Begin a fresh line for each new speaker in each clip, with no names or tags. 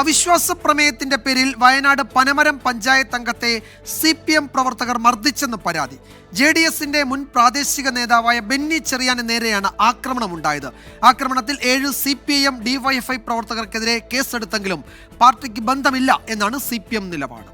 അവിശ്വാസ പ്രമേയത്തിന്റെ പേരിൽ വയനാട് പനമരം പഞ്ചായത്ത് അംഗത്തെ സി പി എം പ്രവർത്തകർ മർദ്ദിച്ചെന്ന് പരാതി. ജെ ഡി എസിന്റെ മുൻ പ്രാദേശിക നേതാവായ ബെന്നി ചെറിയാന് നേരെയാണ് ആക്രമണമുണ്ടായത്. ആക്രമണത്തിൽ ഏഴ് C P I M DYFI പ്രവർത്തകർക്കെതിരെ കേസെടുത്തെങ്കിലും പാർട്ടിക്ക് ബന്ധമില്ല എന്നാണ് സി പി എം നിലപാട്.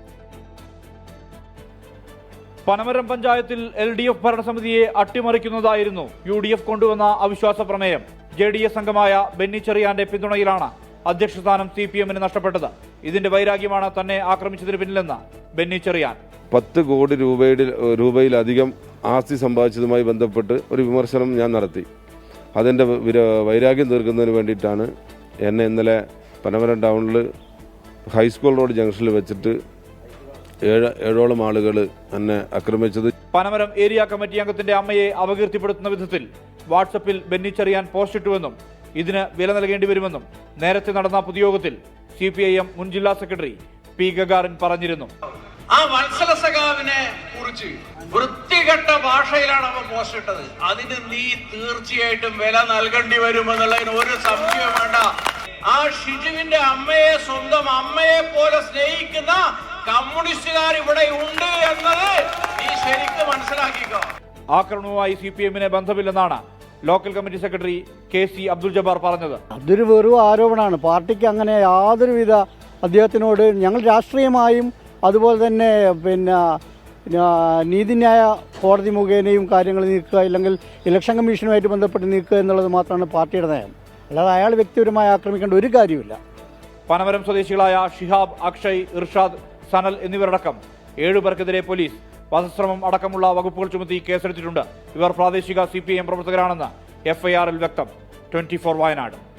പനമരം പഞ്ചായത്തിൽ എൽ ഡി എഫ് ഭരണസമിതിയെ അട്ടിമറിക്കുന്നതായിരുന്നു യു ഡി എഫ് കൊണ്ടുവന്ന അവിശ്വാസ പ്രമേയം ജെ ഡി എസ് അംഗമായ ബെന്നി ചെറിയാന്റെ പിന്തുണയിലാണ് അധ്യക്ഷ സ്ഥാനം സി പി എമ്മിന് നഷ്ടപ്പെട്ടത്. ഇതിന്റെ വൈരാഗ്യമാണ് തന്നെ ആക്രമിച്ചതിന് പിന്നിലെന്ന് ബെന്നി ചെറിയാൻ.
പത്ത് കോടി രൂപയുടെ രൂപയിലധികം ആസ്തി സമ്പാദിച്ചതുമായി ബന്ധപ്പെട്ട് ഒരു വിമർശനം ഞാൻ നടത്തി. അതിന്റെ വൈരാഗ്യം തീർക്കുന്നതിന് വേണ്ടിയിട്ടാണ് എന്നെ ഇന്നലെ പനമരം ടൗണിൽ ഹൈസ്കൂൾ റോഡ് ജംഗ്ഷനിൽ വെച്ചിട്ട് ഏഴ് ഏഴോളം ആളുകൾ എന്നെ ആക്രമിച്ചത്.
പനമരം ഏരിയ കമ്മിറ്റി അംഗത്തിന്റെ അമ്മയെ അപകീർത്തിപ്പെടുത്തുന്ന വിധത്തിൽ വാട്സപ്പിൽ ബെന്നിച്ചെറിയാൻ പോസ്റ്റിട്ടുവെന്നും ഇതിന് വില നൽകേണ്ടി വരുമെന്നും നേരത്തെ നടന്ന പൊതുയോഗത്തിൽ സി പി ഐ എം മുൻ ജില്ലാ സെക്രട്ടറി പി ഗഗാറിൻ പറഞ്ഞിരുന്നു.
ആ വത്സല സഖാവിനെ കുറിച്ച് വൃത്തികെട്ട ഭാഷയിലാണ് അവൻ മോശിട്ടത് അതിന് നീ തീർച്ചയായിട്ടും വില നൽകേണ്ടി വരുമെന്നുള്ളതിന് ഒരു സംശയം വേണ്ട. ആ ഷിജുവിന്റെ അമ്മയെ സ്വന്തം അമ്മയെ പോലെ സ്നേഹിക്കുന്ന കമ്മ്യൂണിസ്റ്റുകാർ ഇവിടെ ഉണ്ട് എന്നത് നീ ശരിക്കും മനസ്സിലാക്കിക്കോ.
ആക്രമണവുമായി സി പി എമ്മിന് ബന്ധമില്ലെന്നാണ് local committee secretary K C Abdul Jabbar പറഞ്ഞത്.
അതൊരു വെറും ആരോപണമാണ്. പാർട്ടിക്ക് അങ്ങനെ യാതൊരുവിധ അദ്ദേഹത്തിനോട് ഞങ്ങൾ രാഷ്ട്രീയമായും അതുപോലെ തന്നെ പിന്നെ നീതിന്യായ കോടതി മുഖേനയും കാര്യങ്ങൾ നീക്കുക ഇല്ലെങ്കിൽ ഇലക്ഷൻ കമ്മീഷനുമായിട്ട് ബന്ധപ്പെട്ട് നീക്കുക എന്നുള്ളത് മാത്രമാണ് പാർട്ടിയുടെ നയം. അല്ലാതെ അയാൾ വ്യക്തിപരമായി ആക്രമിക്കേണ്ട ഒരു കാര്യമില്ല
പനമരം സ്വദേശികളായ ഷിഹാബ് അക്ഷയ് ഇർഷാദ് സനൽ എന്നിവരടക്കം ഏഴുപേർക്കെതിരെ പോലീസ് വധശ്രമം അടക്കമുള്ള വകുപ്പുകൾ ചുമത്തി കേസെടുത്തിട്ടുണ്ട്. ഇവർ പ്രാദേശിക സി പി ഐ എം പ്രവർത്തകരാണെന്ന് എഫ്ഐആറിൽ വ്യക്തം. Twenty four Wayanad.